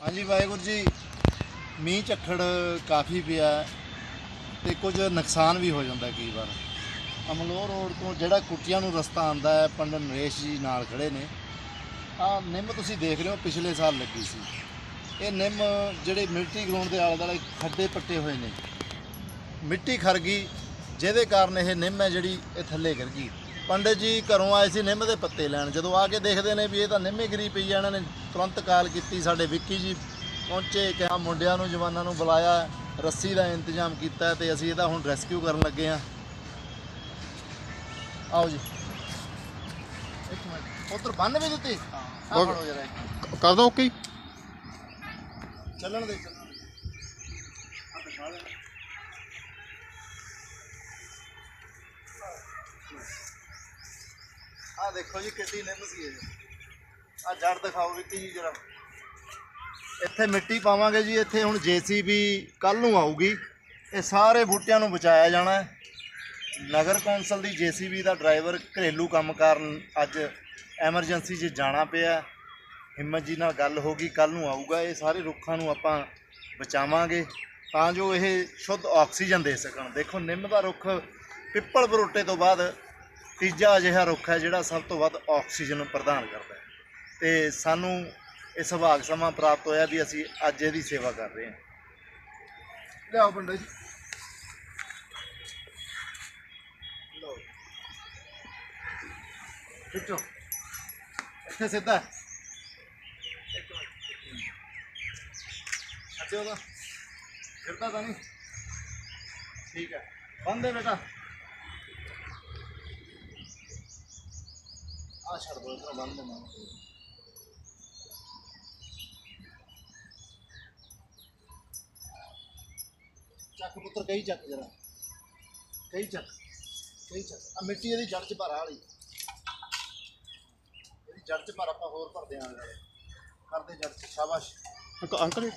ਹਾਂਜੀ ਵਾਹਿਗੁਰੂ ਜੀ, ਮੀਂਹ ਝੱਖੜ ਕਾਫੀ ਪਿਆ ਹੈ ਤੇ ਕੁਝ ਨੁਕਸਾਨ ਵੀ ਹੋ ਜਾਂਦਾ ਕਈ ਵਾਰ। ਅਮਲੋਹ ਰੋਡ ਤੋਂ ਜਿਹੜਾ ਕੁੱਟੀਆਂ ਨੂੰ ਰਸਤਾ ਆਂਦਾ ਹੈ ਪੰਡਤ ਨਰੇਸ਼ ਜੀ ਨਾਲ ਖੜੇ ਨੇ। ਆ ਨਿੰਮ ਤੁਸੀਂ ਦੇਖ ਰਹੇ ਹੋ, ਪਿਛਲੇ ਸਾਲ ਲੱਗੀ ਸੀ। ਇਹ ਨਿੰਮ ਜਿਹੜੇ ਮਿਲਟਰੀ ਗਰਾਊਂਡ ਦੇ ਆਲੇ ਦੁਆਲੇ ਖੱਡੇ ਪੱਟੇ ਹੋਏ ਨੇ। ਮਿੱਟੀ ਖਰ ਗਈ, ਜਿਹਦੇ ਕਾਰਨ ਇਹ ਨਿੰਮ ਹੈ ਜਿਹੜੀ ਇਹ ਥੱਲੇ ਗਿਰ ਗਈ। ਪੰਡਤ ਜੀ ਘਰੋਂ ਆਏ ਸੀ ਨਿੰਮ ਦੇ ਪੱਤੇ ਲੈਣ। ਜਦੋਂ ਆ ਕੇ ਦੇਖਦੇ ਨੇ ਵੀ ਇਹ ਤਾਂ ਨਿੰਮੇ ਗਿਰੀ ਪਈ ਆ ਇਹਨਾਂ ਨੇ ਤੁਰੰਤ ਕਾਲ ਕੀਤੀ ਸਾਡੇ ਵਿੱਕੀ ਜੀ ਪਹੁੰਚੇ ਕਿਹਾ ਮੁੰਡਿਆਂ ਨੂੰ ਜਵਾਨਾਂ ਨੂੰ ਬੁਲਾਇਆ ਰੱਸੀ ਦਾ ਇੰਤਜ਼ਾਮ ਕੀਤਾ ਤੇ ਅਸੀਂ ਇਹਦਾ ਹੁਣ ਰੈਸਕਿਊ ਕਰਨ ਲੱਗੇ ਆ ਆਓ ਜੀ। ਇੱਕ ਮਿੰਟ। ਉਧਰ ਬੰਨ ਵੀ ਦਿੱਤੀ? ਆ ਫੜੋ ਜਰਾ। ਇੱਕ। ਕਰ ਦੋ ਓਕੇ ਚੱਲਣ ਦੇ। ਆ ਦੇਖੋ ਜੀ ਕਿੱਡੀ ਨਿੰਮ ਸੀ ਇਹ। ਆ ਜੜ ਦਿਖਾਓ ਵੀ ਜੀ ਜਰਾ। ਇੱਥੇ ਮਿੱਟੀ ਪਾਵਾਂਗੇ ਜੀ, ਇੱਥੇ ਹੁਣ ਜੀਸੀਬੀ ਕੱਲ ਨੂੰ ਆਊਗੀ। ਇਹ ਸਾਰੇ ਬੂਟਿਆਂ ਨੂੰ ਬਚਾਇਆ ਜਾਣਾ ਹੈ। ਨਗਰ ਕੌਂਸਲ ਦੀ ਜੀਸੀਬੀ ਦਾ ਡਰਾਈਵਰ ਘਰੇਲੂ ਕੰਮ ਕਾਰਨ ਅੱਜ ਐਮਰਜੈਂਸੀ 'ਚ ਜਾਣਾ ਪਿਆ ਹਿੰਮਤ ਜੀ ਨਾਲ ਗੱਲ ਹੋ ਗਈ ਕੱਲ ਨੂੰ ਆਊਗਾ। ਇਹ ਸਾਰੇ ਰੁੱਖਾਂ ਨੂੰ ਆਪਾਂ ਬਚਾਵਾਂਗੇ ਤਾਂ ਜੋ ਇਹ ਸ਼ੁੱਧ ਆਕਸੀਜਨ ਦੇ ਸਕਣ। ਦੇਖੋ, ਨਿੰਮ ਦਾ ਰੁੱਖ ਪਿੱਪਲ ਬਰੋਟੇ ਤੋਂ ਬਾਅਦ ਤੀਜਾ ਅਜਿਹਾ ਰੁੱਖ ਹੈ ਜਿਹੜਾ ਸਭ ਤੋਂ ਵੱਧ ਆਕਸੀਜਨ ਪ੍ਰਦਾਨ ਕਰਦਾ ਹੈ। ਤੇ ਸਾਨੂੰ ਇਹ ਸੁਭਾਗ ਸਮਾਂ ਪ੍ਰਾਪਤ ਹੋਇਆ ਵੀ ਅਸੀਂ ਅੱਜ ਇਹਦੀ ਸੇਵਾ ਕਰ ਰਹੇ ਹਾਂ। ਲਿਆਓ ਪੰਡਤ ਜੀ। ਲਓ। ਖਿੱਚੋ। ਇੱਥੇ ਸਿੱਧਾ ਇੱਕ ਮਿੰਟ ਤਾਂ। ਫਿਰਦਾ ਤਾਂ ਨਹੀਂ। ਠੀਕ ਹੈ। ਬੰਦ ਬੇਟਾ। ਆ ਛੱਡ ਦੋ ਇਧਰ ਬੰਦ ਦੇ ਮਾਰ ਚੱਕ ਪੁੱਤਰ ਕਈ ਚੱਕ ਜਰਾ। ਕਈ ਚੱਕ ਕਈ ਚੱਕ। ਆ ਮਿੱਟੀ ਇਹਦੀ ਜੜ ਚ ਭਰਾ ਵਾਲੀ। ਇਹਦੀ ਜੜ ਚ ਭਰ ਆਪਾਂ ਹੋਰ ਭਰ ਦਿਆਂਗੇ ਕਰਦੇ ਜੜ ਚ ਸ਼ਾਬਾਸ਼। ਅੰਕਲ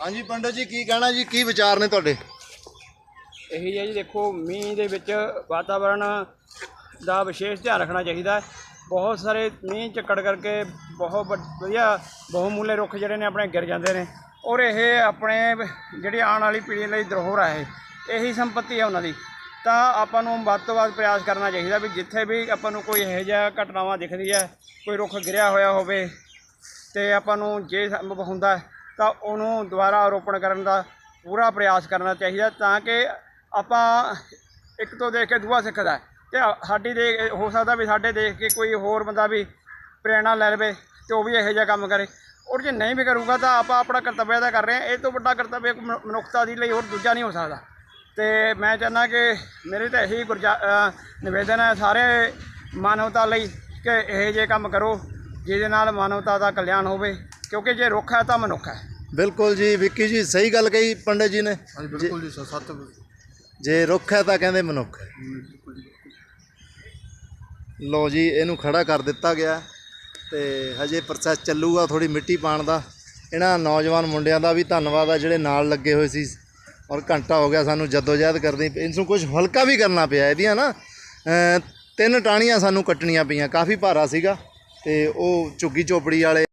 ਹਾਂਜੀ ਪੰਡਤ ਜੀ ਕੀ ਕਹਿਣਾ ਜੀ? ਕੀ ਵਿਚਾਰ ਨੇ ਤੁਹਾਡੇ? ਇਹੀ ਹੈ ਜੀ, ਦੇਖੋ, ਮੀਂਹ ਦੇ ਵਿੱਚ ਵਾਤਾਵਰਣ ਦਾ ਵਿਸ਼ੇਸ਼ ਧਿਆਨ ਰੱਖਣਾ ਚਾਹੀਦਾ ਹੈ। ਬਹੁਤ ਸਾਰੇ ਮੀਂਹ ਚੱਕੜ ਕਰਕੇ ਬਹੁਤ ਵੱਡ- ਵਧੀਆ ਬਹੁਮੁੱਲੇ ਰੁੱਖ ਜਿਹੜੇ ਨੇ, ਆਪਣੇ ਗਿਰ ਜਾਂਦੇ ਨੇ। ਔਰ ਇਹ ਆਪਣੇ ਜਿਹੜੀ ਆਉਣ ਵਾਲੀ ਪੀੜ੍ਹੀ ਲਈ ਧਰੋਹਰ ਹੈ ਇਹ। ਇਹੀ ਸੰਪਤੀ ਹੈ ਉਹਨਾਂ ਦੀ। ਤਾਂ ਆਪਾਂ ਨੂੰ ਵੱਧ ਤੋਂ ਵੱਧ ਪ੍ਰਯਾਸ ਕਰਨਾ ਚਾਹੀਦਾ ਵੀ ਜਿੱਥੇ ਵੀ ਆਪਾਂ ਨੂੰ ਕੋਈ ਇਹੋ ਜਿਹਾ ਘਟਨਾਵਾਂ ਦਿਖਦੀ ਹੈ, ਕੋਈ ਰੁੱਖ ਗਿਰਿਆ ਹੋਇਆ ਹੋਵੇ ਤੇ ਆਪਾਂ ਨੂੰ ਜੇ ਸੰਭਵ ਹੁੰਦਾ ਤਾਂ ਉਹਨੂੰ ਦੁਬਾਰਾ ਆਰੋਪਣ ਕਰਨ ਦਾ ਪੂਰਾ ਪ੍ਰਯਾਸ ਕਰਨਾ ਚਾਹੀਦਾ ਤਾਂ ਕਿ ਆਪਾਂ ਇੱਕ ਤੋਂ ਦੇਖ ਕੇ ਦੂਆ ਸਿੱਖਦਾ ਹੈ। ਤੇ ਸਾਡੀ ਦੇ ਹੋ ਸਕਦਾ ਵੀ ਸਾਡੇ ਦੇਖ ਕੇ ਕੋਈ ਹੋਰ ਬੰਦਾ ਵੀ ਪ੍ਰੇਰਣਾ ਲੈ ਲਵੇ ਤੇ ਉਹ ਵੀ ਇਹੋ ਜਿਹਾ ਕੰਮ ਕਰੇ। ਔਰ ਜੇ ਨਹੀਂ ਵੀ ਕਰੂਗਾ ਤਾਂ ਆਪਾਂ ਆਪਣਾ ਕਰਤੱਵ ਅਦਾ ਕਰ ਰਹੇ ਹਾਂ। ਇਹ ਤੋਂ ਵੱਡਾ ਕਰਤੱਵ ਮਨੁੱਖਤਾ ਦੀ ਲਈ ਹੋਰ ਦੂਜਾ ਨਹੀਂ ਹੋ ਸਕਦਾ। ਤੇ ਮੈਂ ਚਾਹੁੰਦਾ ਕਿ ਮੇਰੇ ਤਾਂ ਇਹੀ ਨਿਵੇਦਨ ਹੈ ਸਾਰੇ ਮਾਨਵਤਾ ਲਈ ਕਿ ਇਹੋ ਜਿਹੇ ਕੰਮ ਕਰੋ ਜਿਹਦੇ ਨਾਲ ਮਾਨਵਤਾ ਦਾ ਕਲਿਆਣ ਹੋਵੇ। ਕਿਉਂਕਿ ਜੇ ਰੁੱਖ ਹੈ ਤਾਂ ਮਨੁੱਖ ਹੈ। ਬਿਲਕੁਲ ਜੀ ਵਿੱਕੀ ਜੀ ਸਹੀ ਗੱਲ ਕਹੀ ਪੰਡਤ ਜੀ ਨੇ। ਹਾਂਜੀ ਬਿਲਕੁਲ ਜੀ ਸੱਤ ਜੇ ਰੁੱਖ ਹੈ ਤਾਂ ਕਹਿੰਦੇ ਮਨੁੱਖ ਹੈ। ਲੋ ਜੀ, ਇਹਨੂੰ ਖੜਾ ਕਰ ਦਿੱਤਾ ਗਿਆ ਤੇ ਹਜੇ ਪ੍ਰੋਸੈਸ ਚੱਲੂਗਾ ਥੋੜੀ ਮਿੱਟੀ ਪਾਣ ਦਾ। ਇਹਨਾਂ ਨੌਜਵਾਨ ਮੁੰਡਿਆਂ ਦਾ ਵੀ ਧੰਨਵਾਦ ਆ ਜਿਹੜੇ ਨਾਲ ਲੱਗੇ ਹੋਏ ਸੀ ਔਰ ਘੰਟਾ ਹੋ ਗਿਆ ਸਾਨੂੰ ਜਦੋਜਹਿਦ ਕਰਦੀ ਇਸ ਨੂੰ ਕੁਝ ਹਲਕਾ ਵੀ ਕਰਨਾ ਪਿਆ, ਇਹਦੀਆਂ ਨਾ ਤਿੰਨ ਟਾਹਣੀਆਂ ਸਾਨੂੰ ਕੱਟਣੀਆਂ ਪਈਆਂ। ਕਾਫੀ ਭਾਰਾ ਸੀਗਾ ਤੇ ਉਹ ਝੁੱਗੀ ਚੋਪੜੀ ਵਾਲੇ